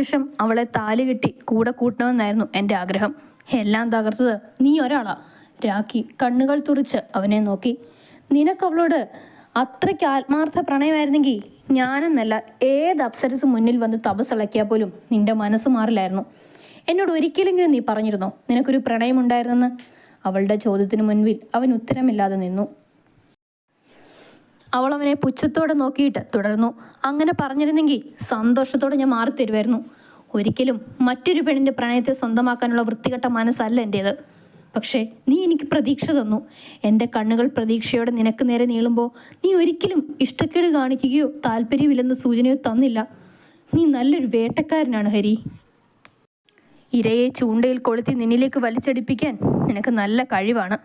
ശേഷം അവളെ താലി കെട്ടി കൂടെ കൂട്ടണമെന്നായിരുന്നു എന്റെ ആഗ്രഹം. എല്ലാം തകർത്തത് നീ ഒരാളാ. രാഖി കണ്ണുകൾ തുറിച്ച് അവനെ നോക്കി. നിനക്ക് അവളോട് അത്രയ്ക്ക് ആത്മാർത്ഥ പ്രണയമായിരുന്നെങ്കിൽ ഞാനെന്നല്ല ഏത് അപ്സരസ് മുന്നിൽ വന്ന് തപസ്സിളക്കിയാൽ പോലും നിന്റെ മനസ്സ് മാറില്ലായിരുന്നു. എന്നോട് ഒരിക്കലെങ്കിലും നീ പറഞ്ഞിരുന്നോ? നിനക്കൊരു പ്രണയമുണ്ടായിരുന്നെന്ന്? അവളുടെ ചോദ്യത്തിന് മുൻപിൽ അവൻ ഉത്തരമില്ലാതെ നിന്നു. അവൾ അവനെ പുച്ഛത്തോടെ നോക്കിയിട്ട് തുടർന്നു. അങ്ങനെ പറഞ്ഞിരുന്നെങ്കിൽ സന്തോഷത്തോടെ ഞാൻ മാറിത്തരുമായിരുന്നു ഒരിക്കലും മറ്റൊരു പെണ്ണിന്റെ പ്രണയത്തെ സ്വന്തമാക്കാനുള്ള വൃത്തികെട്ട മനസ്സല്ല എന്റേത് പക്ഷേ നീ എനിക്ക് പ്രതീക്ഷ തന്നു. എന്റെ കണ്ണുകൾ പ്രതീക്ഷയോടെ നിനക്ക് നേരെ നീളുമ്പോൾ നീ ഒരിക്കലും ഇഷ്ടക്കേട് കാണിക്കുകയോ താല്പര്യമില്ലെന്ന സൂചനയോ തന്നില്ല. നീ നല്ലൊരു വേട്ടക്കാരനാണ് ഹരി. ഇരയെ ചൂണ്ടയിൽ കൊളുത്തി നിന്നിലേക്ക് വലിച്ചടിപ്പിക്കാൻ നിനക്ക് നല്ല കഴിവാണ്.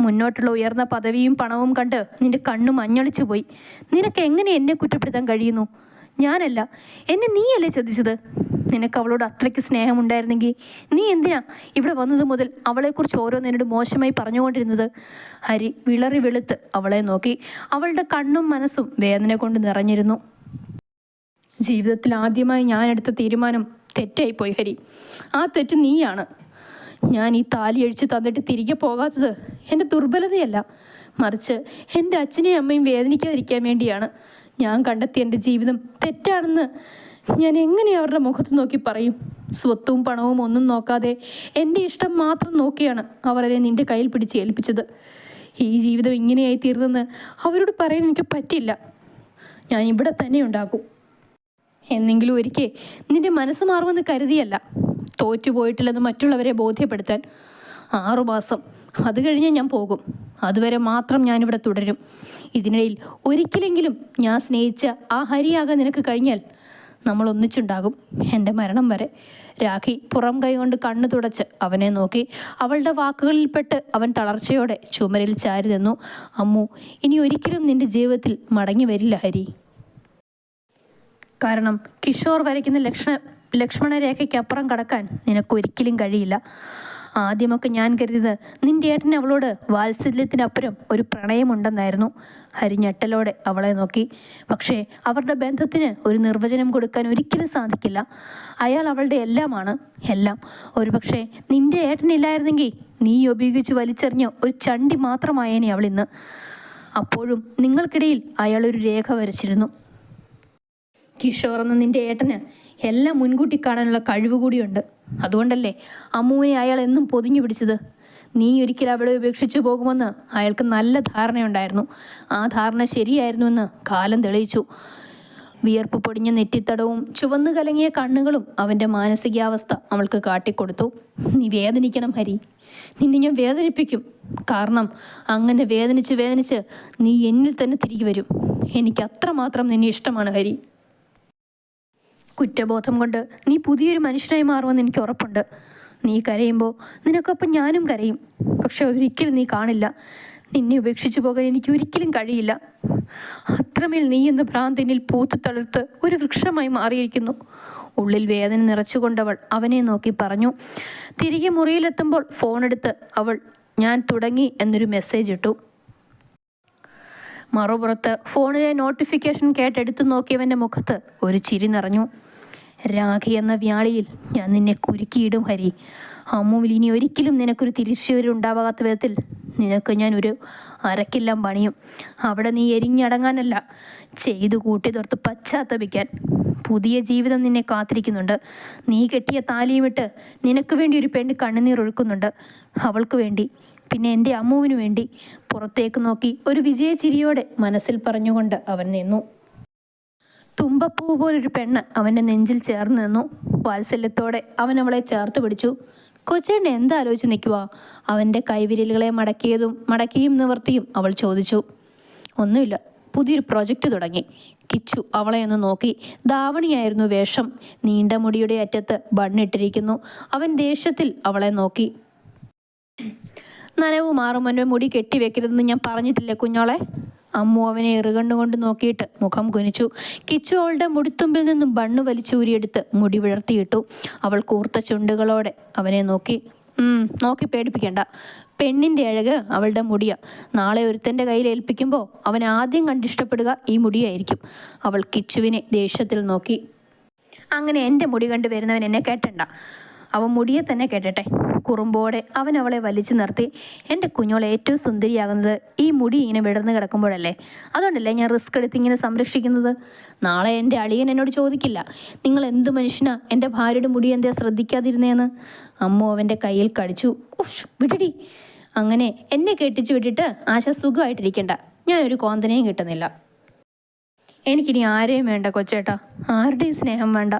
മുന്നോട്ടുള്ള ഉയർന്ന പദവിയും പണവും കണ്ട് നിന്റെ കണ്ണു മഞ്ഞളിച്ചു പോയി. നിനക്ക് എങ്ങനെ എന്നെ കുറ്റപ്പെടുത്താൻ കഴിയുന്നു? ഞാനല്ല. എന്നെ നീയല്ലേ ചതിച്ചത്? നിനക്ക് അവളോട് അത്രയ്ക്ക് സ്നേഹമുണ്ടായിരുന്നെങ്കിൽ നീ എന്തിനാ ഇവിടെ വന്നത് മുതൽ അവളെക്കുറിച്ച് ഓരോന്നിനോട് മോശമായി പറഞ്ഞുകൊണ്ടിരുന്നത്? ഹരി വിളറി വെളുത്ത് അവളെ നോക്കി. അവളുടെ കണ്ണും മനസ്സും വേദന കൊണ്ട് നിറഞ്ഞിരുന്നു. ജീവിതത്തിൽ ആദ്യമായി ഞാൻ എടുത്ത തീരുമാനം തെറ്റായിപ്പോയി ഹരി. ആ തെറ്റ് നീയാണ്. ഞാൻ ഈ താലി അഴിച്ച് തന്നിട്ട് തിരികെ പോകാത്തത് എന്റെ ദുർബലതയല്ല. മറിച്ച് എന്റെ അച്ഛനെയും അമ്മയും വേദനിക്കാതിരിക്കാൻ വേണ്ടിയാണ് ഞാൻ കണ്ടെത്തിയ എന്റെ ജീവിതം തെറ്റാണെന്ന് ഞാൻ എങ്ങനെ അവരുടെ മുഖത്ത് നോക്കി പറയും? സ്വത്തും പണവും ഒന്നും നോക്കാതെ എന്റെ ഇഷ്ടം മാത്രം നോക്കിയാണ് എന്നെ നിന്റെ കയ്യിൽ പിടിച്ച് ഏൽപ്പിച്ചത്. ഈ ജീവിതം ഇങ്ങനെയായി തീർന്നെന്ന് അവരോട് പറയാൻ എനിക്ക് പറ്റില്ല. ഞാൻ ഇവിടെ തന്നെ ഉണ്ടാകും എന്നെങ്കിലും ഒരിക്കൽ നിന്റെ മനസ്സ് മാറുമെന്ന് കരുതിയല്ല. തോറ്റുപോയിട്ടില്ലെന്ന് മറ്റുള്ളവരെ ബോധ്യപ്പെടുത്താൻ ആറുമാസം. അത് കഴിഞ്ഞ് ഞാൻ പോകും. അതുവരെ മാത്രം ഞാനിവിടെ തുടരും. ഇതിനിടയിൽ ഒരിക്കലെങ്കിലും ഞാൻ സ്നേഹിച്ച ആ ഹരിയാകാൻ നിനക്ക് കഴിഞ്ഞാൽ നമ്മൾ ഒന്നിച്ചുണ്ടാകും. എന്റെ മരണം വരെ. രാഖി പുറം കൈകൊണ്ട് കണ്ണു തുടച്ച് അവനെ നോക്കി അവളുടെ വാക്കുകളിൽപ്പെട്ട് അവൻ തളർച്ചയോടെ ചുമരിൽ ചാരി നിന്നു. അമ്മു ഇനി ഒരിക്കലും നിന്റെ ജീവിതത്തിൽ മടങ്ങി വരില്ല ഹരി. കാരണം കിഷോർ വരയ്ക്കുന്ന ലക്ഷണ ലക്ഷ്മണരേഖയ്ക്കപ്പുറം കടക്കാൻ നിനക്കൊരിക്കലും കഴിയില്ല. ആദ്യമൊക്കെ ഞാൻ കരുതിയത് നിന്റെ ഏട്ടൻ അവളോട് വാത്സല്യത്തിനപ്പുറം ഒരു പ്രണയമുണ്ടെന്നായിരുന്നു. ഹരിഞ്ഞെട്ടലോടെ അവളെ നോക്കി. പക്ഷേ അവരുടെ ബന്ധത്തിന് ഒരു നിർവചനം കൊടുക്കാൻ ഒരിക്കലും സാധിക്കില്ല. അയാൾ അവളുടെ എല്ലാമാണ് എല്ലാം. ഒരുപക്ഷെ നിന്റെ ഏട്ടനില്ലായിരുന്നെങ്കിൽ നീ ഉപയോഗിച്ച് വലിച്ചെറിഞ്ഞ ഒരു ചണ്ടി മാത്രമായേനെ അവളിന്ന്. അപ്പോഴും നിങ്ങൾക്കിടയിൽ അയാൾ ഒരു രേഖ വരച്ചിരുന്നു. കിഷോർ എന്ന നിന്റെ ഏട്ടന് എല്ലാം മുൻകൂട്ടി കാണാനുള്ള കഴിവ് കൂടിയുണ്ട്. അതുകൊണ്ടല്ലേ അമ്മുവിനെ അയാൾ എന്നും പൊതിഞ്ഞു പിടിച്ചത്? നീ ഒരിക്കൽ അവളെ ഉപേക്ഷിച്ചു പോകുമെന്ന് അയാൾക്ക് നല്ല ധാരണയുണ്ടായിരുന്നു. ആ ധാരണ ശരിയായിരുന്നുവെന്ന് കാലം തെളിയിച്ചു. വിയർപ്പ് പൊടിഞ്ഞ നെറ്റിത്തടവും ചുവന്നു കലങ്ങിയ കണ്ണുകളും അവന്റെ മാനസികാവസ്ഥ അവൾക്ക് കാട്ടിക്കൊടുത്തു. നീ വേദനിക്കണം ഹരി. നിന്നെ ഞാൻ വേദനിപ്പിക്കും. കാരണം അങ്ങനെ വേദനിച്ച് വേദനിച്ച് നീ എന്നിൽ തന്നെ തിരികെ വരും. എനിക്ക് അത്രമാത്രം നിന്നെ ഇഷ്ടമാണ് ഹരി. കുറ്റബോധം കൊണ്ട് നീ പുതിയൊരു മനുഷ്യനായി മാറുമെന്ന് എനിക്ക് ഉറപ്പുണ്ട്. നീ കരയുമ്പോൾ നിനക്കൊപ്പം ഞാനും കരയും. പക്ഷെ ഒരിക്കലും നീ കാണില്ല. നിന്നെ ഉപേക്ഷിച്ചു പോകാൻ എനിക്ക് ഒരിക്കലും കഴിയില്ല. അത്രമേൽ നീ എന്ന ഭ്രാന്തിനിൽ പൂത്തു തളർത്ത് ഒരു വൃക്ഷമായി മാറിയിരിക്കുന്നു. ഉള്ളിൽ വേദന നിറച്ചുകൊണ്ടവൾ അവനെ നോക്കി പറഞ്ഞു തിരികെ മുറിയിലെത്തുമ്പോൾ ഫോണെടുത്ത് അവൾ ഞാൻ തുടങ്ങി എന്നൊരു മെസ്സേജ് ഇട്ടു. മറുപുറത്ത് ഫോണിലെ നോട്ടിഫിക്കേഷൻ കേട്ടെടുത്തു നോക്കിയവന്റെ മുഖത്ത് ഒരു ചിരി നിറഞ്ഞു. രാഖി എന്ന വ്യാളിയിൽ ഞാൻ നിന്നെ കുരുക്കിയിടും ഹരി. അമ്മുവിൽ ഇനി ഒരിക്കലും നിനക്കൊരു തിരിച്ചുവരും ഉണ്ടാവാത്ത വിധത്തിൽ നിനക്ക് ഞാൻ ഒരു അരക്കെല്ലാം പണിയും. അവിടെ നീ എരിഞ്ഞടങ്ങാനല്ല ചെയ്തു കൂട്ടി തുറത്ത് പശ്ചാത്തപിക്കാൻ. പുതിയ ജീവിതം നിന്നെ കാത്തിരിക്കുന്നുണ്ട്. നീ കെട്ടിയ താലിയുമിട്ട് നിനക്ക് വേണ്ടി ഒരു പെണ്ണ് കണ്ണുനീർ ഒഴുക്കുന്നുണ്ട്. അവൾക്ക് വേണ്ടി പിന്നെ എന്റെ അമ്മുവിനു വേണ്ടി പുറത്തേക്ക് നോക്കി ഒരു വിജയചിരിയോടെ മനസ്സിൽ പറഞ്ഞുകൊണ്ട് അവൻ നിന്നു. തുമ്പപ്പൂ പോലൊരു പെണ്ണ് അവന്റെ നെഞ്ചിൽ ചേർന്ന് നിന്നു. വാത്സല്യത്തോടെ അവൻ അവളെ ചേർത്ത് പിടിച്ചു. കൊച്ചേണ്ണ എന്താലോചിച്ച് നിൽക്കുക അവന്റെ കൈവിരലുകളെ മടക്കിയതും മടക്കിയും നിവർത്തിയും അവൾ ചോദിച്ചു. ഒന്നുമില്ല പുതിയൊരു പ്രൊജക്റ്റ് തുടങ്ങി. കിച്ചു അവളെ ഒന്ന് നോക്കി. ധാവണിയായിരുന്നു വേഷം. നീണ്ട മുടിയുടെ അറ്റത്ത് ബണ്ണിട്ടിരിക്കുന്നു അവൻ ദേഷ്യത്തിൽ അവളെ നോക്കി. നനവ് മാറും മുൻപേ മുടി കെട്ടിവെക്കരുതെന്ന് ഞാൻ പറഞ്ഞിട്ടില്ലേ കുഞ്ഞോളെ? അമ്മു അവനെ ഇറുകണ്ണുകൊണ്ട് നോക്കിയിട്ട് മുഖം കുനിച്ചു. കിച്ചു അവളുടെ മുടിത്തുമ്പിൽ നിന്നും ബണ്ണു വലിച്ചൂരിയെടുത്ത് മുടി വിളർത്തിയിട്ടു. അവൾ കൂർത്ത ചുണ്ടുകളോടെ അവനെ നോക്കി നോക്കി പേടിപ്പിക്കണ്ട. പെണ്ണിന്റെ അഴക് അവളുടെ മുടിയ. നാളെ ഒരുത്തന്റെ കയ്യിൽ ഏൽപ്പിക്കുമ്പോൾ അവൻ ആദ്യം കണ്ടിഷ്ടപ്പെടുക ഈ മുടിയായിരിക്കും. അവൾ കിച്ചുവിനെ ദേഷ്യത്തിൽ നോക്കി അങ്ങനെ എന്റെ മുടി കണ്ടു വരുന്നവൻ എന്നെ കേട്ടണ്ട. അവൻ മുടിയെ തന്നെ കേട്ടട്ടെ. കുറുമ്പോടെ അവൻ അവളെ വലിച്ചു നിർത്തി. എന്റെ കുഞ്ഞോൾ ഏറ്റവും സുന്ദരിയാകുന്നത് ഈ മുടി ഇങ്ങനെ വിടർന്ന് കിടക്കുമ്പോഴല്ലേ? അതുകൊണ്ടല്ലേ ഞാൻ റിസ്ക് എടുത്ത് ഇങ്ങനെ സംരക്ഷിക്കുന്നത്? നാളെ എന്റെ അളിയൻ എന്നോട് ചോദിക്കില്ല. നിങ്ങൾ എന്ത് മനുഷ്യനാ? എന്റെ ഭാര്യയുടെ മുടി എന്താ ശ്രദ്ധിക്കാതിരുന്നേന്ന്? അമ്മ അവന്റെ കയ്യിൽ കടിച്ചു. ഉഷ് വിടടി. അങ്ങനെ എന്നെ കെട്ടിച്ചു വിട്ടിട്ട് ആശ സുഖമായിട്ടിരിക്കണ്ട. ഞാനൊരു കോന്തനയും കിട്ടുന്നില്ല. എനിക്കിനി ആരെയും വേണ്ട കൊച്ചേട്ടാ. ആരുടെയും സ്നേഹം വേണ്ട.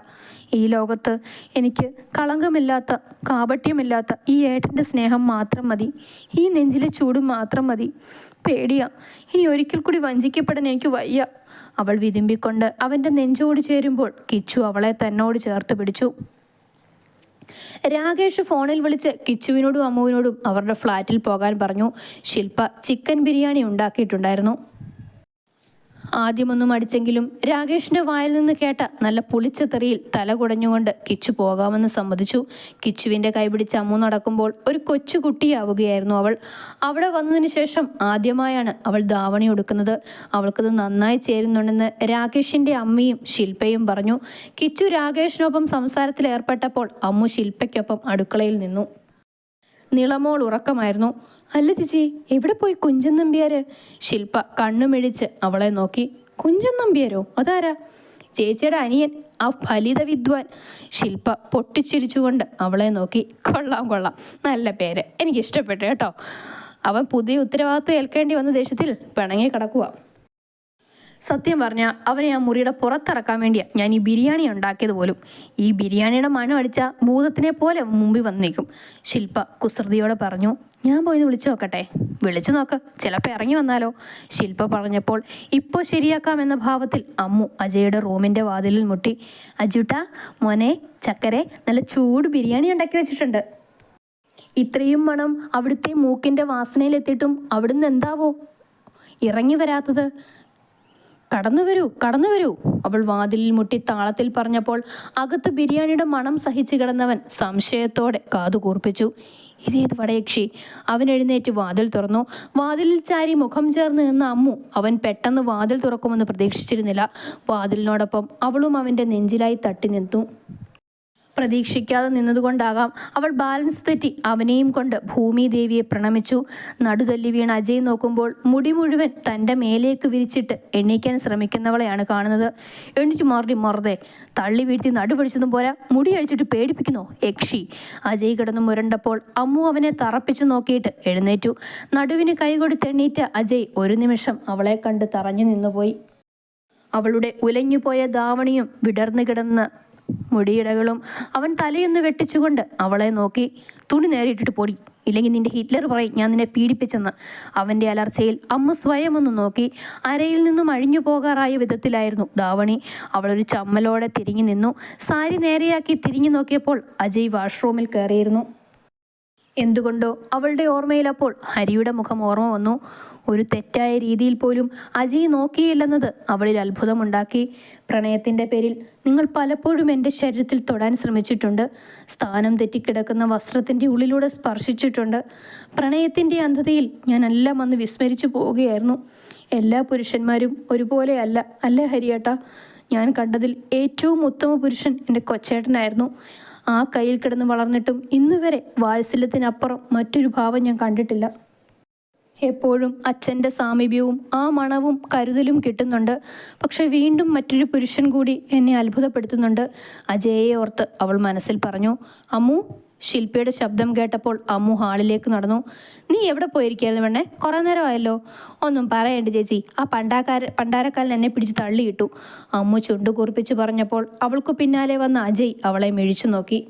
ഈ ലോകത്ത് എനിക്ക് കളങ്കമില്ലാത്ത കാപട്യമില്ലാത്ത ഈ ഏട്ടന്റെ സ്നേഹം മാത്രം മതി. ഈ നെഞ്ചിലെ ചൂട് മാത്രം മതി. പേടിയാ. ഇനി ഒരിക്കൽ കൂടി വഞ്ചിക്കപ്പെടാൻ എനിക്ക് വയ്യ. അവൾ വിതുമ്പിക്കൊണ്ട് അവന്റെ നെഞ്ചോട് ചേരുമ്പോൾ കിച്ചു അവളെ തന്നോട് ചേർത്ത് പിടിച്ചു. രാകേഷ് ഫോണിൽ വിളിച്ച് കിച്ചുവിനോടും അമ്മുവിനോടും അവരുടെ ഫ്ലാറ്റിൽ പോകാൻ പറഞ്ഞു. ശില്പ ചിക്കൻ ബിരിയാണി ഉണ്ടാക്കിയിട്ടുണ്ടായിരുന്നു. ആദ്യമൊന്നും അടിച്ചെങ്കിലും രാകേഷിന്റെ വായിൽ നിന്ന് കേട്ട നല്ല പുളിച്ച തെറിയിൽ തല കുടഞ്ഞുകൊണ്ട് കിച്ചു പോകാമെന്ന് സമ്മതിച്ചു. കിച്ചുവിന്റെ കൈപിടിച്ച് അമ്മു നടക്കുമ്പോൾ ഒരു കൊച്ചു കുട്ടിയാവുകയായിരുന്നു അവൾ. അവിടെ വന്നതിന് ശേഷം ആദ്യമായാണ് അവൾ ധാവണി ഉടുക്കുന്നത്. അവൾക്കത് നന്നായി ചേരുന്നുണ്ടെന്ന് രാകേഷിന്റെ അമ്മയും ശില്പയും പറഞ്ഞു. കിച്ചു രാകേഷിനൊപ്പം സംസാരത്തിൽ ഏർപ്പെട്ടപ്പോൾ അമ്മു ശില്പയ്ക്കൊപ്പം അടുക്കളയിൽ നിന്നു. നിളമോൾ ഉറക്കമായിരുന്നു. അല്ല ചേച്ചി എവിടെ പോയി കുഞ്ചൻ നമ്പ്യാര്? ശില്പ കണ്ണുമിഴിച്ച് അവളെ നോക്കി. കുഞ്ചൻ നമ്പ്യാരോ? അതാരാ? ചേച്ചിയുടെ അനിയൻ ആ ഫലിത വിദ്വാൻ. ശില്പ പൊട്ടിച്ചിരിച്ചുകൊണ്ട് അവളെ നോക്കി. കൊള്ളാം കൊള്ളാം. നല്ല പേര്. എനിക്കിഷ്ടപ്പെട്ടു കേട്ടോ. അവൻ പുതിയ ഉത്തരവാദിത്വം ഏൽക്കേണ്ടി വന്ന ദേശത്തിൽ പിണങ്ങി കിടക്കുക സത്യം പറഞ്ഞാൽ അവനെ ആ മുറിയുടെ പുറത്തിറക്കാൻ വേണ്ടിയാണ് ഞാൻ ഈ ബിരിയാണി ഉണ്ടാക്കിയത് പോലും. ഈ ബിരിയാണിയുടെ മണം അടിച്ച ഭൂതത്തിനെ പോലെ മുമ്പിൽ വന്നേക്കും ശില്പ കുസൃതിയോടെ പറഞ്ഞു ഞാൻ പോയി വിളിച്ചു നോക്കട്ടെ. വിളിച്ചു നോക്ക്. ചിലപ്പോൾ ഇറങ്ങി വന്നാലോ. ശില്പ പറഞ്ഞപ്പോൾ ഇപ്പോൾ ശരിയാക്കാം എന്ന ഭാവത്തിൽ അമ്മു അജയുടെ റൂമിന്റെ വാതിലിൽ മുട്ടി അജുട്ട മോനെ ചക്കരെ നല്ല ചൂട് ബിരിയാണി ഉണ്ടാക്കി വെച്ചിട്ടുണ്ട്. ഇത്രയും മണം അവിടുത്തെ മൂക്കിന്റെ വാസനയിലെത്തിയിട്ടും അവിടുന്ന് എന്താവോ? ഇറങ്ങി വരാത്തത്. കടന്നു വരൂ കടന്നു വരൂ. അവൾ വാതിലിൽ മുട്ടി താളത്തിൽ പറഞ്ഞപ്പോൾ അകത്ത് ബിരിയാണിയുടെ മണം സഹിച്ചു കിടന്നവൻ സംശയത്തോടെ കാതു കൂർപ്പിച്ചു. ഇതേത് വടയക്ഷി. അവൻ എഴുന്നേറ്റ് വാതിൽ തുറന്നു. വാതിലിൽ ചാരി മുഖം ചേർന്ന് നിന്ന അമ്മു അവൻ പെട്ടെന്ന് വാതിൽ തുറക്കുമെന്ന് പ്രതീക്ഷിച്ചിരുന്നില്ല. വാതിലിനോടൊപ്പം അവളും അവന്റെ നെഞ്ചിലായി തട്ടി നിന്നു. പ്രതീക്ഷിക്കാതെ നിന്നതുകൊണ്ടാകാം അവൾ ബാലൻസ് തെറ്റി അവനെയും കൊണ്ട് ഭൂമി ദേവിയെ പ്രണമിച്ചു. നടുതല്ലി വീണ അജയ് നോക്കുമ്പോൾ മുടി മുഴുവൻ തന്റെ മേലേക്ക് വിരിച്ചിട്ട് എണീക്കാൻ ശ്രമിക്കുന്നവളെയാണ് കാണുന്നത്. എണീച്ചു മാറി മറുതെ തള്ളി വീഴ്ത്തി നടുപിടിച്ചതും പോരാ. മുടി അഴിച്ചിട്ട് പേടിപ്പിക്കുന്നോ യക്ഷി? അജയ് കിടന്ന് മുരണ്ടപ്പോൾ അമ്മു അവനെ തറപ്പിച്ചു നോക്കിയിട്ട് എഴുന്നേറ്റു. നടുവിന് കൈകൊടുത്തെണ്ണീറ്റ അജയ് ഒരു നിമിഷം അവളെ കണ്ട് തറഞ്ഞു നിന്നുപോയി. അവളുടെ ഉലഞ്ഞുപോയ ദാവണിയും വിടർന്നു കിടന്ന മുടിയിടകളും അവൻ തലയൊന്ന് വെട്ടിച്ചുകൊണ്ട് അവളെ നോക്കി തുണി നേരിട്ടിട്ട് പൊടി. ഇല്ലെങ്കിൽ നിന്റെ ഹിറ്റ്ലർ പറയും ഞാൻ നിന്നെ പീഡിപ്പിച്ചെന്ന്. അവന്റെ അലർച്ചയിൽ അമ്മ സ്വയം ഒന്ന് നോക്കി അരയിൽ നിന്നും അഴിഞ്ഞു പോകാറായ വിധത്തിലായിരുന്നു ധാവണി. അവളൊരു ചമ്മലോടെ തിരിഞ്ഞു നിന്നു. സാരി നേരെയാക്കി തിരിഞ്ഞു നോക്കിയപ്പോൾ അജയ് വാഷ്റൂമിൽ കയറിയിരുന്നു. എന്തുകൊണ്ടോ അവളുടെ ഓർമ്മയിൽ അപ്പോൾ ഹരിയുടെ മുഖം ഓർമ്മ വന്നു. ഒരു തെറ്റായ രീതിയിൽ പോലും അജയ് നോക്കിയില്ലെന്നത് അവളിൽ അത്ഭുതമുണ്ടാക്കി. പ്രണയത്തിന്റെ പേരിൽ നിങ്ങൾ പലപ്പോഴും എന്റെ ശരീരത്തിൽ തൊടാൻ ശ്രമിച്ചിട്ടുണ്ട്. സ്ഥാനം തെറ്റിക്കിടക്കുന്ന വസ്ത്രത്തിന്റെ ഉള്ളിലൂടെ സ്പർശിച്ചിട്ടുണ്ട്. പ്രണയത്തിന്റെ അന്ധതയിൽ ഞാൻ എല്ലാം അന്ന് വിസ്മരിച്ചു പോവുകയായിരുന്നു. എല്ലാ പുരുഷന്മാരും ഒരുപോലെയല്ല അല്ല. ഹരിയേട്ട ഞാൻ കണ്ടതിൽ ഏറ്റവും ഉത്തമ പുരുഷൻ എന്റെ കൊച്ചേട്ടനായിരുന്നു. ആ കയ്യിൽ കിടന്ന് വളർന്നിട്ടും ഇന്നുവരെ വാത്സല്യത്തിനപ്പുറം മറ്റൊരു ഭാവം ഞാൻ കണ്ടിട്ടില്ല. എപ്പോഴും അച്ഛന്റെ സാമീപ്യവും ആ മണവും കരുതലും കിട്ടുന്നുണ്ട്. പക്ഷെ വീണ്ടും മറ്റൊരു പുരുഷൻ കൂടി എന്നെ അത്ഭുതപ്പെടുത്തുന്നുണ്ട്. അജയെ ഓർത്ത് അവൾ മനസ്സിൽ പറഞ്ഞു അമ്മു ശില്പയുടെ ശബ്ദം കേട്ടപ്പോൾ അമ്മു ഹാളിലേക്ക് നടന്നു. നീ എവിടെ പോയിരിക്കായിരുന്നു വേണേ കുറേ നേരമായല്ലോ. ഒന്നും പറയണ്ട ചേച്ചി. ആ പണ്ടാക്കാര പണ്ടാരക്കാരൻ എന്നെ പിടിച്ച് തള്ളിയിട്ടു. അമ്മു ചുണ്ടു കുറിപ്പിച്ച് പറഞ്ഞപ്പോൾ അവൾക്ക് പിന്നാലെ വന്ന അജയ് അവളെ മിഴിച്ചു നോക്കി.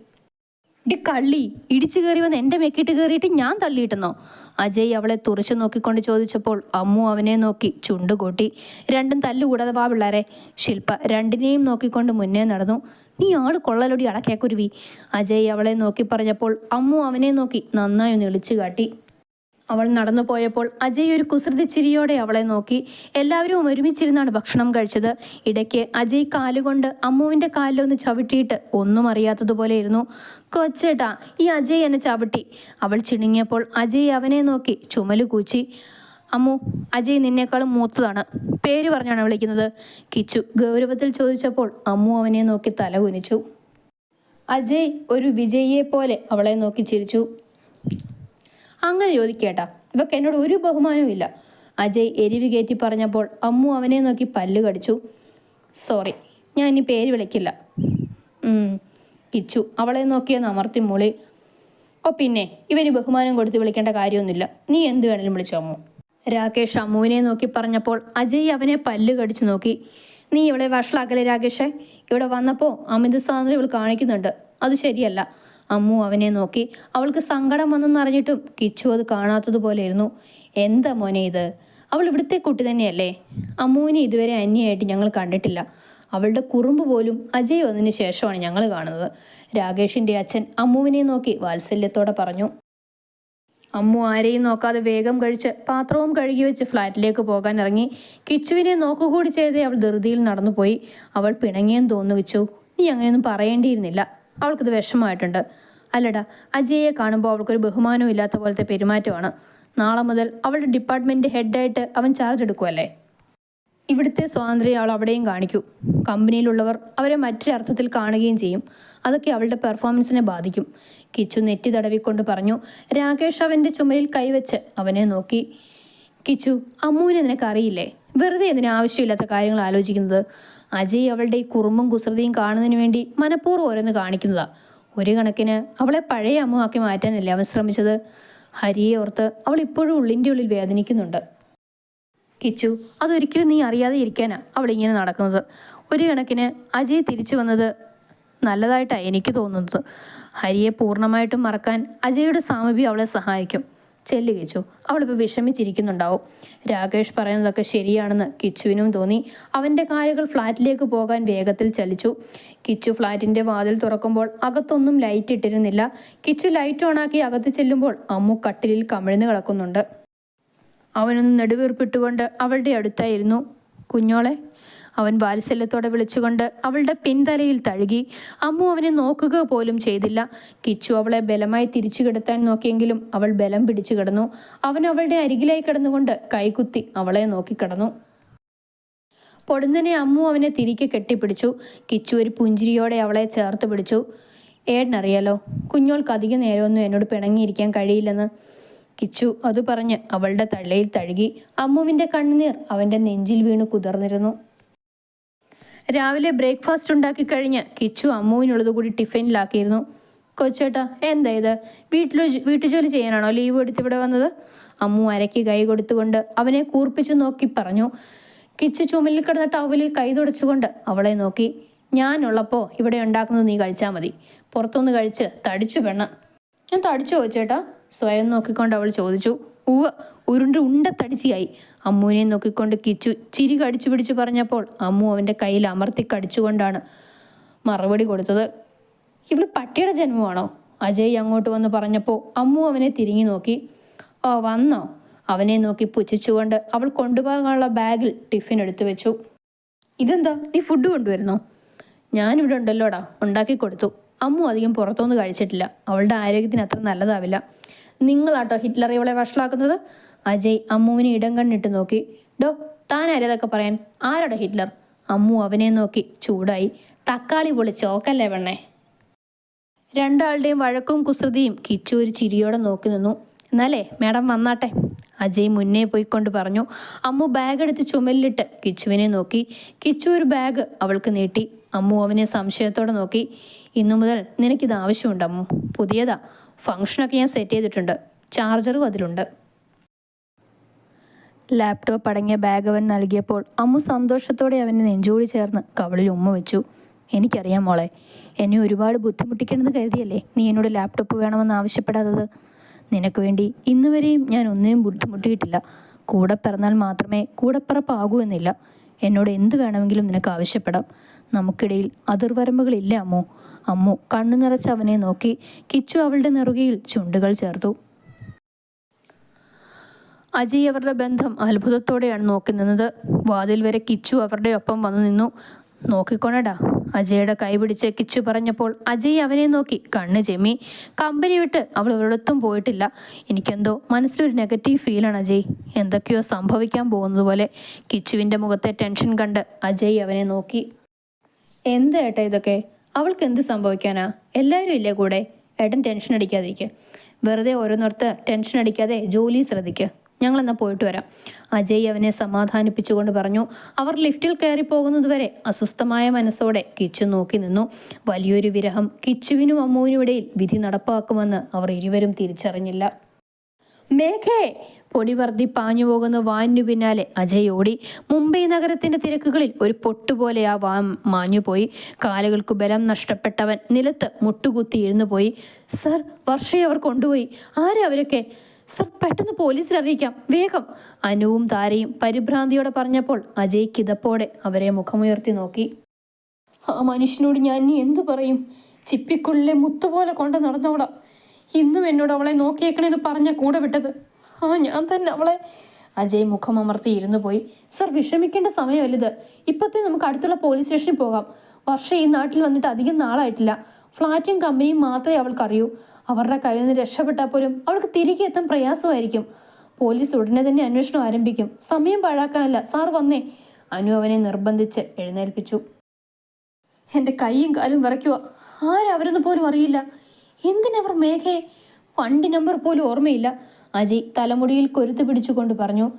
ഇടി കള്ളി ഇടിച്ചു കയറി വന്ന് എന്റെ മെക്കിട്ട് കയറിയിട്ട് ഞാൻ തള്ളിയിട്ടെന്നോ? അജയ് അവളെ തുറച്ചു നോക്കിക്കൊണ്ട് ചോദിച്ചപ്പോൾ അമ്മു അവനെ നോക്കി ചുണ്ടുകൂട്ടി രണ്ടും തല്ലുകൂടാതെ വാ പിള്ളേരെ. ശില്പ രണ്ടിനെയും നോക്കിക്കൊണ്ട് മുന്നേ നടന്നു. നീ ആൾ കൊള്ളലൊടി അടക്കേക്കുരുവി അജയ് അവളെ നോക്കി പറഞ്ഞപ്പോൾ അമ്മു അവനെ നോക്കി നന്നായി ഒന്ന് ഇളിച്ചു കാട്ടി. അവൾ നടന്നു പോയപ്പോൾ അജയ് ഒരു കുസൃതി ചിരിയോടെ അവളെ നോക്കി. എല്ലാവരും ഒരുമിച്ചിരുന്നാണ് ഭക്ഷണം കഴിച്ചത്. ഇടയ്ക്ക് അജയ് കാലുകൊണ്ട് അമ്മുവിന്റെ കാലിലൊന്ന് ചവിട്ടിയിട്ട് ഒന്നും അറിയാത്തതുപോലെ ഇരുന്നു കൊച്ചേട്ടാ ഈ അജയ് എന്നെ ചവിട്ടി. അവൾ ചിണുങ്ങിയപ്പോൾ അജയ് അവനെ നോക്കി ചുമൽ കൂച്ചി. അമ്മു അജയ് നിന്നേക്കാളും മൂത്തതാണ്. പേര് പറഞ്ഞാണ് വിളിക്കുന്നത്. കിച്ചു ഗൗരവത്തിൽ ചോദിച്ചപ്പോൾ അമ്മു അവനെ നോക്കി തല കുനിച്ചു. അജയ് ഒരു വിജയിയെ പോലെ അവളെ നോക്കി ചിരിച്ചു. അങ്ങനെ ചോദിക്കേട്ടാ. ഇവക്ക് എന്നോട് ഒരു ബഹുമാനവും ഇല്ല. അജയ് എരിവ് കയറ്റി പറഞ്ഞപ്പോൾ അമ്മു അവനെ നോക്കി പല്ല് കടിച്ചു. സോറി ഞാൻ ഇനി പേര് വിളിക്കില്ല. കിച്ചു അവളെ നോക്കിയെന്ന് അമർത്തി മുളി. ഓ പിന്നെ ഇവന് ബഹുമാനം കൊടുത്ത് വിളിക്കേണ്ട കാര്യമൊന്നുമില്ല. നീ എന്ത് വേണേലും വിളിച്ചോ അമ്മു. രാകേഷ് അമ്മുവിനെ നോക്കി പറഞ്ഞപ്പോൾ അജയ് അവനെ പല്ല് കടിച്ചു നോക്കി. നീ ഇവളെ വഷളാക്കലേ രാകേഷേ? ഇവിടെ വന്നപ്പോൾ അമിത സ്വാതന്ത്ര്യം ഇവൾ കാണിക്കുന്നുണ്ട്. അത് ശരിയല്ല. അമ്മു അവനെ നോക്കി. അവൾക്ക് സങ്കടം വന്നെന്ന് അറിഞ്ഞിട്ടും കിച്ചു അത് കാണാത്തതുപോലെയിരുന്നു. എന്താ മോനെ ഇത്? അവൾ ഇവിടുത്തെ കുട്ടി തന്നെയല്ലേ? അമ്മുവിനെ ഇതുവരെ അന്യമായിട്ട് ഞങ്ങൾ കണ്ടിട്ടില്ല. അവളുടെ കുറുമ്പ് പോലും അജയ് വന്നതിന് ശേഷമാണ് ഞങ്ങൾ കാണുന്നത്. രാകേഷിന്റെ അച്ഛൻ അമ്മുവിനെ നോക്കി വാത്സല്യത്തോടെ പറഞ്ഞു. അമ്മു ആരെയും നോക്കാതെ വേഗം കഴിച്ച് പാത്രവും കഴുകി വെച്ച് ഫ്ലാറ്റിലേക്ക് പോകാൻ ഇറങ്ങി. കിച്ചുവിനെ നോക്കുകൂടി ചെയ്തേ അവൾ ധൃതിയിൽ നടന്നുപോയി. അവൾ പിണങ്ങിയെന്ന് തോന്നുന്നു കിച്ചു നീ അങ്ങനെയൊന്നും പറയേണ്ടിയിരുന്നില്ല. അവൾക്കത് വിഷമമായിട്ടുണ്ട്. അല്ലടാ അജയയെ കാണുമ്പോൾ അവൾക്കൊരു ബഹുമാനവും ഇല്ലാത്ത പോലത്തെ പെരുമാറ്റമാണ്. നാളെ മുതൽ അവളുടെ ഡിപ്പാർട്ട്മെന്റ് ഹെഡായിട്ട് അവൻ ചാർജ് എടുക്കുമല്ലേ ഇവിടുത്തെ സ്വാതന്ത്ര്യം അവൾ അവിടെയും കാണിക്കൂ. കമ്പനിയിലുള്ളവർ അവരെ മറ്റൊരർത്ഥത്തിൽ കാണുകയും ചെയ്യും. അതൊക്കെ അവളുടെ പെർഫോമൻസിനെ ബാധിക്കും. കിച്ചു നെറ്റി തടവിക്കൊണ്ട് പറഞ്ഞു രാകേഷ് അവന്റെ ചുമലിൽ കൈവച്ച് അവനെ നോക്കി. കിച്ചു അമ്മൂനെ നിനക്കറിയില്ലേ? വെറുതെ ഇതിന് ആവശ്യമില്ലാത്ത കാര്യങ്ങൾ ആലോചിക്കുന്നത്. അജയ് അവളുടെ ഈ കുറുമ്പും കുസൃതിയും കാണുന്നതിന് വേണ്ടി മനഃപൂർവം ഓരോന്ന് കാണിക്കുന്നതാ. ഒരു കണക്കിന് അവളെ പഴയ അമ്മമാക്കി മാറ്റാനല്ലേ അവൻ ശ്രമിച്ചത്? ഹരിയെ ഓർത്ത് അവൾ ഇപ്പോഴും ഉള്ളിന്റെ ഉള്ളിൽ വേദനിക്കുന്നുണ്ട്. കിച്ചു അതൊരിക്കലും നീ അറിയാതെ ഇരിക്കാനാ അവൾ ഇങ്ങനെ നടക്കുന്നത്. ഒരു കണക്കിന് അജയ് തിരിച്ചു വന്നത് നല്ലതായിട്ടാണ് എനിക്ക് തോന്നുന്നത്. ഹരിയെ പൂർണമായിട്ടും മറക്കാൻ അജയുടെ സാമീപ്യം അവളെ സഹായിക്കും. ചെല്ലു കിച്ചു അവളിപ്പോൾ വിഷമിച്ചിരിക്കുന്നുണ്ടാവും. രാകേഷ് പറയുന്നതൊക്കെ ശരിയാണെന്ന് കിച്ചുവിനും തോന്നി. അവന്റെ കാലുകൾ ഫ്ലാറ്റിലേക്ക് പോകാൻ വേഗത്തിൽ ചലിച്ചു. കിച്ചു ഫ്ലാറ്റിന്റെ വാതിൽ തുറക്കുമ്പോൾ അകത്തൊന്നും ലൈറ്റ് ഇട്ടിരുന്നില്ല. കിച്ചു ലൈറ്റ് ഓണാക്കി അകത്ത് ചെല്ലുമ്പോൾ അമ്മു കട്ടിലിൽ കമിഴ്ന്ന് കിടക്കുന്നുണ്ട്. അവനൊന്ന് നെടുവീർപ്പിട്ടുകൊണ്ട് അവളുടെ അടുത്തായിരുന്നു. കുഞ്ഞോളെ അവൻ വാത്സല്യത്തോടെ വിളിച്ചുകൊണ്ട് അവളുടെ പിൻതലയിൽ തഴുകി അമ്മു അവനെ നോക്കുക പോലും ചെയ്തില്ല. കിച്ചു അവളെ ബലമായി തിരിച്ചു കിടത്താൻ നോക്കിയെങ്കിലും അവൾ ബലം പിടിച്ചു കിടന്നു. അവൻ അവളുടെ അരികിലായി കിടന്നുകൊണ്ട് കൈകുത്തി അവളെ നോക്കിക്കിടന്നു പൊടുന്നനെ അമ്മു അവനെ തിരികെ കെട്ടിപ്പിടിച്ചു. കിച്ചു ഒരു പുഞ്ചിരിയോടെ അവളെ ചേർത്ത് പിടിച്ചു. ഏടനറിയാലോ കുഞ്ഞോൾക്ക് അധിക നേരമൊന്നും എന്നോട് പിണങ്ങിയിരിക്കാൻ കഴിയില്ലെന്ന് കിച്ചു അത് പറഞ്ഞ് അവളുടെ തള്ളയിൽ തഴുകി. അമ്മുവിന്റെ കണ്ണുനീർ അവന്റെ നെഞ്ചിൽ വീണ് കുതിർന്നിരുന്നു. രാവിലെ ബ്രേക്ക്ഫാസ്റ്റ് ഉണ്ടാക്കി കഴിഞ്ഞ് കിച്ചു അമ്മുവിനുള്ളത് കൂടി ടിഫിനിലാക്കിയിരുന്നു. കൊച്ചേട്ടാ എന്താ ഇത്? വീട്ടിൽ വീട്ടുജോലി ചെയ്യാനാണോ ലീവ് എടുത്ത് ഇവിടെ വന്നത്? അമ്മു അരയ്ക്ക് കൈ കൊടുത്തുകൊണ്ട് അവനെ കൂർപ്പിച്ചു നോക്കി പറഞ്ഞു. കിച്ചു ചുമലിൽ കിടന്ന ടവലിൽ കൈ തുടച്ചുകൊണ്ട് അവളെ നോക്കി. ഞാനുള്ളപ്പോൾ ഇവിടെ ഉണ്ടാക്കുന്നത് നീ കഴിച്ചാൽ മതി. പുറത്തുനിന്ന് കഴിച്ച് തടിച്ചു പെണ്ണ. ഞാൻ തടിച്ചു ചേട്ടാ സ്വയം നോക്കിക്കൊണ്ട് അവൾ ചോദിച്ചു. ഉവ്വ ഉരുണ്ട് ഉണ്ട തടിച്ചിയായി അമ്മുവിനെ നോക്കിക്കൊണ്ട് കിച്ചു ചിരി കടിച്ചു പിടിച്ചു പറഞ്ഞപ്പോൾ അമ്മു അവന്റെ കയ്യിൽ അമർത്തി കടിച്ചുകൊണ്ടാണ് മറുപടി കൊടുത്തത്. ഇവൾ പട്ടിയുടെ ജന്മമാണോ? അജയ് അങ്ങോട്ട് വന്ന് പറഞ്ഞപ്പോൾ അമ്മു അവനെ തിരിഞ്ഞു നോക്കി. ഓ വന്നോ. അവനെ നോക്കി പുച്ഛിച്ചുകൊണ്ട് അവൾ കൊണ്ടുപോകാനുള്ള ബാഗിൽ ടിഫിൻ എടുത്തു വെച്ചു. ഇതെന്താ? നീ ഫുഡ് കൊണ്ടുവരുന്നോ? ഞാനിവിടെ ഉണ്ടല്ലോടാ. ഉണ്ടാക്കി കൊടുത്തു. അമ്മു അധികം പുറത്തൊന്നും കഴിച്ചിട്ടില്ല. അവളുടെ ആരോഗ്യത്തിന് അത്ര നല്ലതാവില്ല. നിങ്ങളാട്ടോ ഹിറ്റ്ലർ ഇവളെ വഷളാക്കുന്നത്? അജയ് അമ്മുവിനെ ഇടം കണ്ണിട്ട് നോക്കി. ഡോ താനാരതൊക്കെ പറയാൻ? ആരാടോ ഹിറ്റ്ലർ? അമ്മു അവനെ നോക്കി ചൂടായി. തക്കാളി പൊളി ചോക്കല്ലേ പെണ്ണേ? രണ്ടാളുടെയും വഴക്കും കുസൃതിയും കിച്ചു ഒരു ചിരിയോടെ നോക്കി നിന്നു. എന്നാലേ മാഡം വന്നാട്ടെ. അജയ് മുന്നേ പോയിക്കൊണ്ട് പറഞ്ഞു. അമ്മു ബാഗ് എടുത്ത് ചുമലിലിട്ട് കിച്ചുവിനെ നോക്കി. കിച്ചു ഒരു ബാഗ് അവൾക്ക് നീട്ടി. അമ്മു അവനെ സംശയത്തോടെ നോക്കി. ഇന്നു മുതൽ നിനക്കിത് ആവശ്യമുണ്ട് അമ്മു. പുതിയതാ. ഫങ്ഷനൊക്കെ ഞാൻ സെറ്റ് ചെയ്തിട്ടുണ്ട്. ചാർജറും അതിലുണ്ട്. ലാപ്ടോപ്പ് അടങ്ങിയ ബാഗ് അവൻ നൽകിയപ്പോൾ അമ്മു സന്തോഷത്തോടെ അവനെ നെഞ്ചോടി ചേർന്ന് കവളിൽ ഉമ്മ വെച്ചു. എനിക്കറിയാം മോളെ എന്നെ ഒരുപാട് ബുദ്ധിമുട്ടിക്കണമെന്ന് കരുതിയല്ലേ നീ എന്നോട് ലാപ്ടോപ്പ് വേണമെന്ന് ആവശ്യപ്പെടാത്തത്? നിനക്ക് വേണ്ടി ഇന്നുവരെയും ഞാൻ ഒന്നിനും ബുദ്ധിമുട്ടിയിട്ടില്ല. കൂടെ പിറന്നാൽ മാത്രമേ കൂടെപ്പിറപ്പാകൂ എന്നില്ല. എന്നോട് എന്ത് വേണമെങ്കിലും നിനക്ക് ആവശ്യപ്പെടാം. നമുക്കിടയിൽ അതിർവരമ്പുകളില്ല അമ്മോ. അമ്മു കണ്ണു നിറച്ച് അവനെ നോക്കി കിച്ചു അവളുടെ നെറുകയിൽ ചുണ്ടുകൾ ചേർത്തു. അജയ് അവരുടെ ബന്ധം അത്ഭുതത്തോടെയാണ് നോക്കി നിന്നത്. വാതിൽ വരെ കിച്ചു അവരുടെ ഒപ്പം വന്നു നിന്നു. നോക്കിക്കൊണ്ടടാ അജയുടെ കൈ പിടിച്ച് കിച്ചു പറഞ്ഞപ്പോൾ അജയ് അവനെ നോക്കി കണ്ണ് ചെമ്മി. കമ്പനി വിട്ട് അവൾ ഒരിടത്തും പോയിട്ടില്ല. എനിക്കെന്തോ മനസ്സിലൊരു നെഗറ്റീവ് ഫീലാണ് അജയ്. എന്തൊക്കെയോ സംഭവിക്കാൻ പോകുന്നത് പോലെ കിച്ചുവിന്റെ മുഖത്തെ ടെൻഷൻ കണ്ട് അജയ് അവനെ നോക്കി. എന്താ ഏട്ടാ ഇതൊക്കെ? അവൾക്ക് എന്ത് സംഭവിക്കാനാ? എല്ലാവരും ഇല്ലേ കൂടെ? ഏട്ടൻ ടെൻഷൻ അടിക്കാതിരിക്കുക വെറുതെ ഓരോന്നോർത്ത് ടെൻഷൻ അടിക്കാതെ ജോലി ശ്രദ്ധിക്കുക ഞങ്ങളെന്നാൽ പോയിട്ട് വരാം. അജയ് അവനെ സമാധാനിപ്പിച്ചുകൊണ്ട് പറഞ്ഞു. അവർ ലിഫ്റ്റിൽ കയറി പോകുന്നതുവരെ അസ്വസ്ഥമായ മനസ്സോടെ കിച്ചു നോക്കി നിന്നു. വലിയൊരു വിരഹം കിച്ചുവിനും അമ്മുവിനും ഇടയിൽ വിധി നടപ്പാക്കുമെന്ന് അവർ ഇരുവരും തിരിച്ചറിഞ്ഞില്ല. മേഘേ പൊടി വർദ്ധി പാഞ്ഞു പോകുന്ന വാനിനു പിന്നാലെ അജയ് ഓടി. മുംബൈ നഗരത്തിന്റെ തിരക്കുകളിൽ ഒരു പൊട്ടുപോലെ ആ വാൻ മാഞ്ഞുപോയി കാലുകൾക്ക് ബലം നഷ്ടപ്പെട്ടവൻ നിലത്ത് മുട്ടുകുത്തി ഇരുന്നു പോയി. സർ വർഷയെ അവർ കൊണ്ടുപോയി. ആരെ അവരൊക്കെ? സർ പെട്ടെന്ന് പോലീസിൽ അറിയിക്കാം. വേഗം. അനുവും താരയും പരിഭ്രാന്തിയോടെ പറഞ്ഞപ്പോൾ അജയ് കിതപ്പോടെ അവരെ മുഖമുയർത്തി നോക്കി. ആ മനുഷ്യനോട് ഞാൻ ഇനി എന്തു പറയും? ചിപ്പിക്കുള്ളിലെ മുത്തുപോലെ കൊണ്ട് നടന്നവളാ. ഇന്നും എന്നോട് അവളെ നോക്കിയേക്കണേന്ന് പറഞ്ഞ കൂടെ വിട്ടത്. ആ ഞാൻ തന്നെ അവളെ. അജയ് മുഖം അമർത്തി ഇരുന്നു പോയി. സർ വിഷമിക്കേണ്ട സമയമല്ലിത്. ഇപ്പത്തെ നമുക്ക് അടുത്തുള്ള പോലീസ് സ്റ്റേഷനിൽ പോകാം. വർഷ ഈ നാട്ടിൽ വന്നിട്ട് അധികം നാളായിട്ടില്ല. ഫ്ലാറ്റും കമ്പനിയും മാത്രമേ അവൾക്കറിയൂ. അവരുടെ കയ്യിൽ നിന്ന് രക്ഷപ്പെട്ടാൽ പോലും അവൾക്ക് തിരികെ എത്താൻ പ്രയാസമായിരിക്കും. പോലീസ് ഉടനെ തന്നെ അന്വേഷണം ആരംഭിക്കും. സമയം പാഴാക്കാനല്ല. സാർ വന്നേ. അനു അവനെ നിർബന്ധിച്ച് എഴുന്നേൽപ്പിച്ചു. എന്റെ കൈയും കാലും വിറയ്ക്കുക ആരവരെന്ന് പോലും അറിയില്ല. എന്തിനവർ മേഘയെ? വണ്ടി നമ്പർ പോലും ഓർമ്മയില്ല. അജയ് തലമുടിയിൽ കൊരുത്ത് പിടിച്ചുകൊണ്ട് പറഞ്ഞു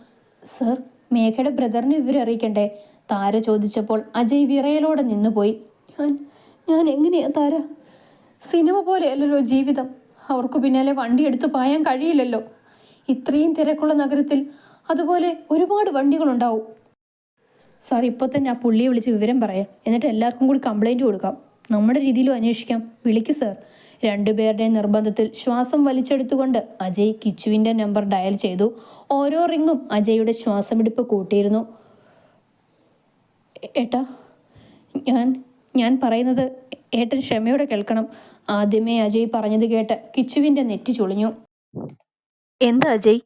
സർ മേഘയുടെ ബ്രദറിന് വിവരം അറിയിക്കണ്ടേ? താര ചോദിച്ചപ്പോൾ അജയ് വിറയലോടെ നിന്നുപോയി. ഞാൻ ഞാൻ എങ്ങനെയാ താര? സിനിമ പോലെയല്ലല്ലോ ജീവിതം. അവർക്ക് പിന്നാലെ വണ്ടി എടുത്ത് പായാൻ കഴിയില്ലല്ലോ. ഇത്രയും തിരക്കുള്ള നഗരത്തിൽ അതുപോലെ ഒരുപാട് വണ്ടികളുണ്ടാവും. സാർ ഇപ്പോൾ തന്നെ ആ പുള്ളിയെ വിളിച്ച് വിവരം പറയാം. എന്നിട്ട് എല്ലാവർക്കും കൂടി കംപ്ലൈന്റ് കൊടുക്കാം. നമ്മുടെ രീതിയിലും അന്വേഷിക്കാം. വിളിക്ക് സർ. രണ്ടുപേരുടെയും നിർബന്ധത്തിൽ ശ്വാസം വലിച്ചെടുത്തുകൊണ്ട് അജയ് കിച്ചുവിന്റെ നമ്പർ ഡയൽ ചെയ്തു. ഓരോ റിങ്ങും അജയുടെ ശ്വാസമെടുപ്പ് കൂട്ടിയിരുന്നു. "ഏ- ഏട്ടാ ഞാൻ ഞാൻ പറയുന്നത് ഏട്ടൻ ക്ഷമയോടെ കേൾക്കണം. ആദ്യമേ അജയ് പറഞ്ഞത് കേട്ട് കിച്ചുവിന്റെ നെറ്റി ചുളിഞ്ഞു. എന്താ അജയ്?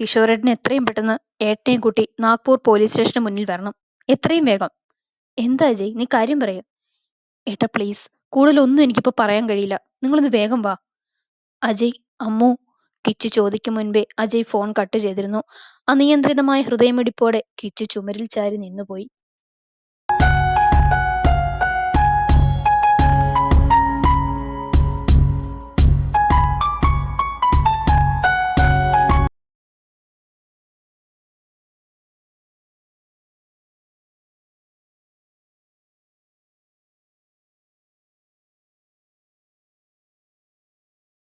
കിഷോരേട്ടന് എത്രയും പെട്ടെന്ന് ഏട്ടനെയും കൂട്ടി നാഗ്പൂർ പോലീസ് സ്റ്റേഷന് മുന്നിൽ വരണം. എത്രയും വേഗം. എന്താ അജയ്? നീ കാര്യം പറയൂ. ഏട്ടാ പ്ലീസ്. കൂടുതലൊന്നും എനിക്കിപ്പോ പറയാൻ കഴിയില്ല. നിങ്ങളൊന്ന് വേഗം വാ. അജയ് അമ്മു കിച്ചു ചോദിക്കും മുൻപേ അജയ് ഫോൺ കട്ട് ചെയ്തിരുന്നു. അനിയന്ത്രിതമായ ഹൃദയമിടിപ്പോടെ കിച്ചു ചുമരിൽ ചാരി നിന്നുപോയി.